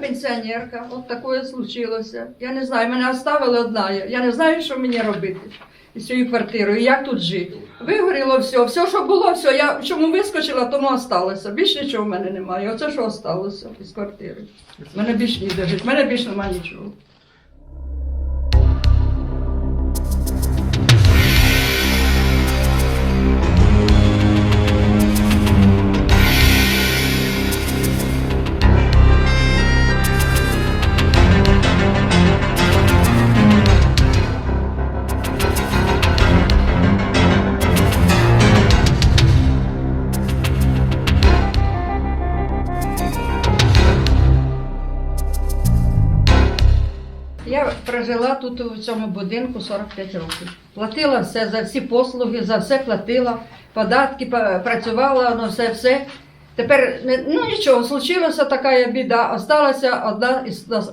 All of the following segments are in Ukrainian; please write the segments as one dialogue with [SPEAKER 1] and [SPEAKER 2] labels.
[SPEAKER 1] пенсіонерка, от таке случилося. Я не знаю, мене оставили одна. Я не знаю, що мені робити з цією квартирою, як тут жити. Вигоріло все, все, що було, все. Я чому вискочила, тому осталося. Більше нічого в мене немає. Оце що осталося із квартири. В мене більше ніде жити, в мене більше немає нічого. Я прожила тут у цьому будинку 45 років. Платила все за всі послуги, за все платила, податки працювала, ну все, все. Тепер ну нічого, случилася така біда. Осталася одна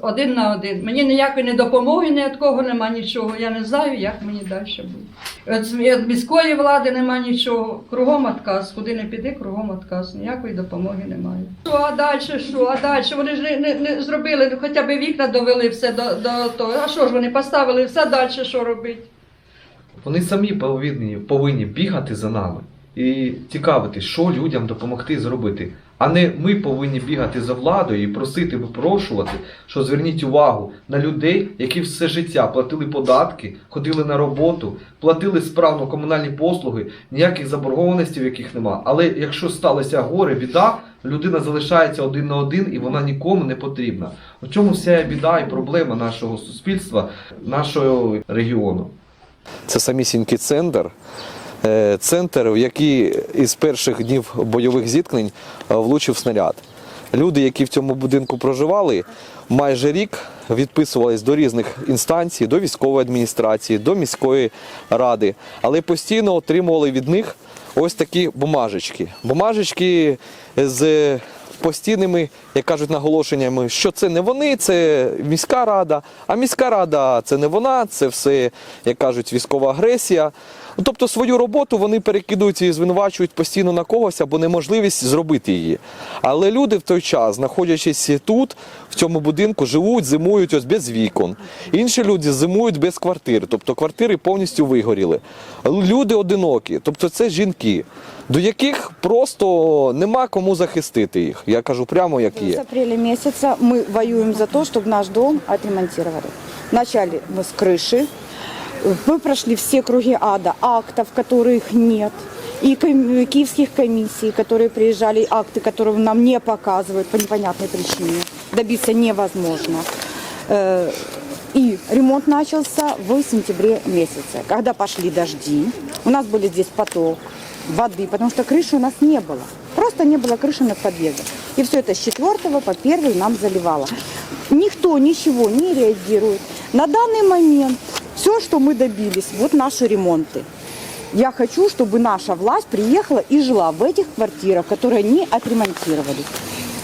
[SPEAKER 1] один на один. Мені ніякої не допомоги, ні від кого нема нічого. Я не знаю, як мені далі буде. От міської влади нема нічого. Кругом отказ. Куди не піди, кругом отказ. Ніякої допомоги немає. Що, а далі що? А далі? Вони ж не, не, не зробили, хоча б вікна довели все до, до того. А що ж вони поставили все далі, що робити?
[SPEAKER 2] Вони самі повинні, повинні бігати за нами і цікавитись, що людям допомогти зробити. А не ми повинні бігати за владою і просити, випрошувати, що зверніть увагу на людей, які все життя платили податки, ходили на роботу, платили справно комунальні послуги, ніяких заборгованостей, яких нема. Але якщо сталося горе, біда, людина залишається один на один і вона нікому не потрібна. У чому вся біда і проблема нашого суспільства, нашого регіону.
[SPEAKER 3] Це самісінький центр. Е, Центр, в який із перших днів бойових зіткнень е, влучив снаряд. Люди, які в цьому будинку проживали, майже рік відписувались до різних інстанцій, до військової адміністрації, до міської ради, але постійно отримували від них ось такі бумажечки. Бумажечки з постійними, як кажуть, наголошеннями, що це не вони, це міська рада, а міська рада це не вона, це все, як кажуть, військова агресія. Ну, Тобто свою роботу вони перекидують і звинувачують постійно на когось або неможливість зробити її. Але люди в той час, знаходячись тут, в цьому будинку, живуть, зимують ось без вікон. Інші люди зимують без квартир, тобто квартири повністю вигоріли. Люди одинокі, тобто це жінки, до яких просто нема кому захистити їх. Я кажу прямо як
[SPEAKER 4] С
[SPEAKER 3] є.
[SPEAKER 4] апреля месяца мы воюем за то, чтобы наш дом отремонтировали. Начали мы с крыши. Мы прошли все круги ада, актов, которых нет. И киевских комиссий, которые приезжали, акты, которые нам не показывают по непонятной причине. Добиться невозможно. Э, И ремонт начался в сентябре месяце, когда пошли дожди. У нас были здесь поток воды, потому что крыши у нас не было. Просто не было крыши над подъездом. И все это с 4 по 1 нам заливало. Никто ничего не реагирует. На данный момент все, что мы добились, вот наши ремонты. Я хочу, чтобы наша власть приехала и жила в этих квартирах, которые они отремонтировали.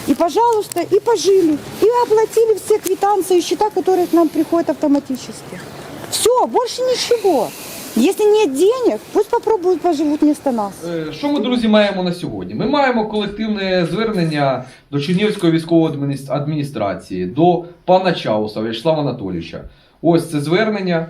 [SPEAKER 4] И, пожалуйста, и пожили, и оплатили все квитанции и счета, которые к нам приходят автоматически. Все, больше ничего. Если нет денег, пусть попробуют поживут вместо нас.
[SPEAKER 2] Е, Що ми, друзі, маємо на сьогодні? Ми маємо колективне звернення до Чернігівської військової адміс- адміністрації, до пана Чауса Вячеслава Анатолійовича. Ось це звернення.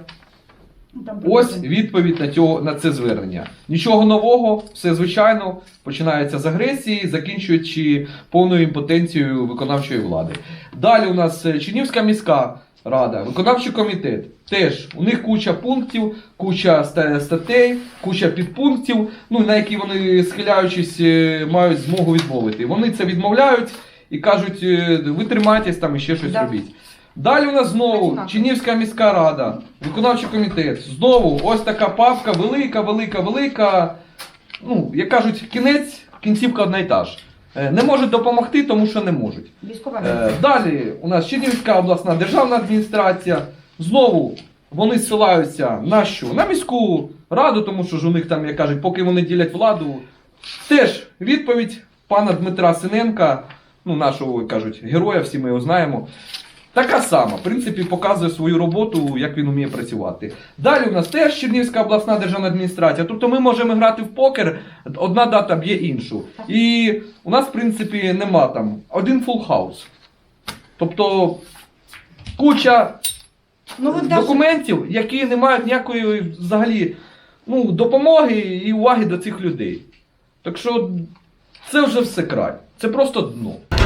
[SPEAKER 2] Ось відповідь на, цього, на це звернення. Нічого нового, все звичайно, починається з агресії, закінчуючи повною імпотенцією виконавчої влади. Далі у нас е, Чернівська міська рада, виконавчий комітет. Теж у них куча пунктів, куча статей, куча підпунктів, ну, на які вони, схиляючись, е, мають змогу відмовити. Вони це відмовляють і кажуть, е, ви тримайтесь там і ще щось
[SPEAKER 1] Да.
[SPEAKER 2] робіть. Далі у нас знову. Чернівська міська рада, виконавчий комітет. Знову ось така папка, велика, велика, велика. Ну, як кажуть, кінець, кінцівка одна й та ж. Е, Не можуть допомогти, тому що не можуть. Е, Далі у нас Чернівська обласна державна адміністрація. Знову вони ссилаються на що? На міську раду, тому що ж у них там, як кажуть, поки вони ділять владу. Теж відповідь пана Дмитра Синенка, ну нашого як кажуть, героя, всі ми його знаємо. Така сама, в принципі, показує свою роботу, як він вміє працювати. Далі у нас теж Чернівська обласна державна адміністрація. Тобто ми можемо грати в покер, одна дата б'є іншу. І у нас, в принципі, нема там один фул хаус. Тобто куча
[SPEAKER 1] Ну,
[SPEAKER 2] документів, які не мають ніякої взагалі ну, допомоги і уваги до цих людей. Так що це вже все край. Це просто дно.